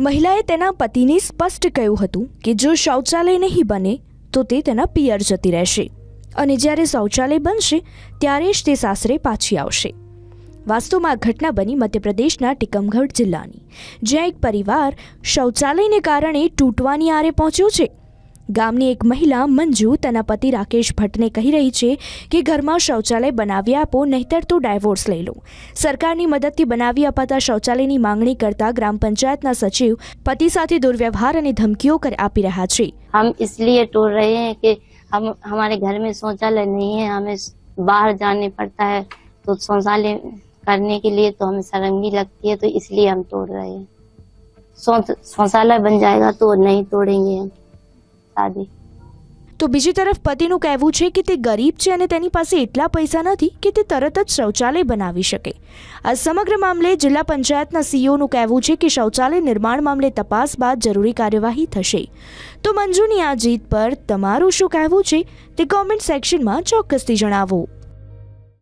મહિલાએ તેના પતિને સ્પષ્ટ કહ્યું હતું કે જો શૌચાલય નહીં બને, તો તે તેના પિયર જતી રહેશે. અને જ્યારે શૌચાલય બનશે, ત્યારે જ તે સાસરે પાછી આવશે. વાસ્તવમાં ઘટના બની મધ્યપ્રદેશના ટીકમગઢ જિલ્લાની, જ્યાં એક પરિવાર શૌચાલયને કારણે તૂટવાની આરે પહોંચ્યો છે. ગામની એક મહિલા મંજુ તેના પતિ રાકેશ ભટ્ટને કહી રહી છે કે ઘરમાં શૌચાલય બનાવી આપો નહીતર તો ડાયવોર્સ લઈ લો સરકારની મદદથી બનાવી અપાતા શૌચાલયની માંગણી કરતા ગ્રામ પંચાયતના સચિવ પતિ સાથે દુર્વ્યવહાર અને ધમકીઓ કર આપી રહ્યા છે हम इसलिए टूट रहे हैं कि हम हमारे घर में शौचालय नहीं है हमें बाहर जाने पड़ता है तो शौचालय करने के लिए तो हमें शर्मगी लगती है तो इसलिए हम तोड़ रहे हैं शौच- शौचालय बन जाएगा तो नहीं तोड़ेंगे हम शादी તો બીજી તરફ પતિનું કહેવું છે કે તે ગરીબ છે અને તેની પાસે એટલા પૈસા નથી કે તે તરત જ શૌચાલય બનાવી શકે. આ સમગ્ર મામલે જિલ્લા પંચાયતના સીઈઓનું કહેવું છે કે શૌચાલય નિર્માણ મામલે તપાસ બાદ જરૂરી કાર્યવાહી થશે. તો મંજુની આ જીત પર તમારું શું કહેવું છે તે કોમેન્ટ સેક્શનમાં ચોક્કસથી જણાવો.